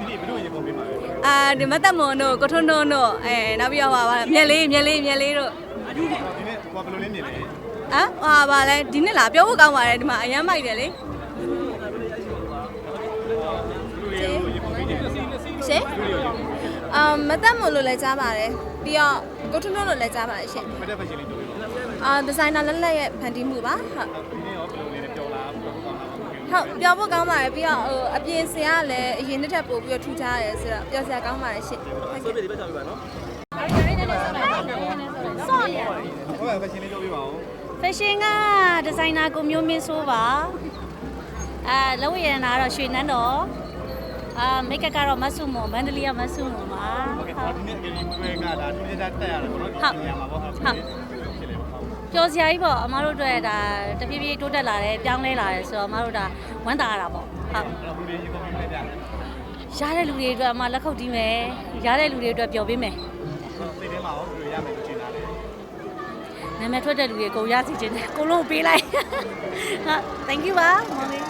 ဒီနေ့ဘယ်လိုရေပုံပေးမှာလဲအာဒီမတ်တက်မွန်တို့ကိုထွန်းထွန်းတို့အဲနောက်ပြီးတော့ဟာပါမြက်လေးမြက်လေးမြက်လေးတို့ဒီနေ့ဟိုဘယ်လိုလဲမြင်လဲအာဟာပါလဲဒီနှစ်လားပြောဖို့ကောင်းပါတယ်ဒီမှာအရမ်းမိုက်တယ်လေဘယ်လိုရေပုံပေးတယ်ရှင်အာမတ်တက်မွန်လို့လည်းကြားပါတယ်ပြီးတော့ကိုထွန်းထွန်းလို့လည်းကြားပါတယ်ရှင်မတက်ဖက်ရှင်လေးတို့ရောအာဒီဇိုင်နာလက်လက်ရဲ့ဖန်တီးမှုပါဟုတ်ဒီနေ့ရောဘယ်လိုလဲပြောလားဘယ်လိုကောင်းလား ဟုတ်ပြောဖို့ကောင်းပါတယ်ပြီးတော့ဟိုအပြင်စင်ကလည်းအရင်တစ်ထပ်ပို့ပြီးတော့ထူးခြားတယ်ဆိုတော့ပြောစရာကောင်းပါတယ်ရှင်ဟုတ်ကဲ့ဟုတ်ကဲ့ဖက်ရှင်လေးတို့ပြပါဦးဖက်ရှင်ကဒီဇိုင်နာကိုမျိုးမင်းဆိုးပါအာလောဝရနာကတော့ရွှေနန်းတော်အာမိတ်ကပ်ကတော့မဆုမွန်မန္တလေးကမဆုမွန်ပါဟုတ်ကဲ့ဒီနေ့ကလေးတွေကဒါဒီနေ့တက်တက်ရတယ်ပေါ့နော်ရမှာပေါ့ဟုတ်ဖြစ်လေ ပေါ့ဟုတ်ပျော်စရာကြီးပေါ့အမားတို့အတွက်ဒါတပြေးပြေးတိုးတက်လာတယ်ပြောင်းလဲလာတယ်ဆိုတော့အမားတို့ဒါဝမ်းသာရတာပေါ့ဟုတ်အဲ့တော့ဘယ်လိုရေပုံပေးလဲကြာရတဲ့လူတွေအတွက်အမလက်ခုပ်တီးမယ်ရတဲ့လူတွေအတွက်ပျော်ပေးမယ်စိတ်ထဲမှာရောဘယ်လိုရမယ်လို့ထင်တာလဲနာမည်ထွက်တဲ့လူတွေအကုန်ရစီခြင်းတယ်အကုန်လုံးပေးလိုက်ဟာ thank you ပါမောင်လေး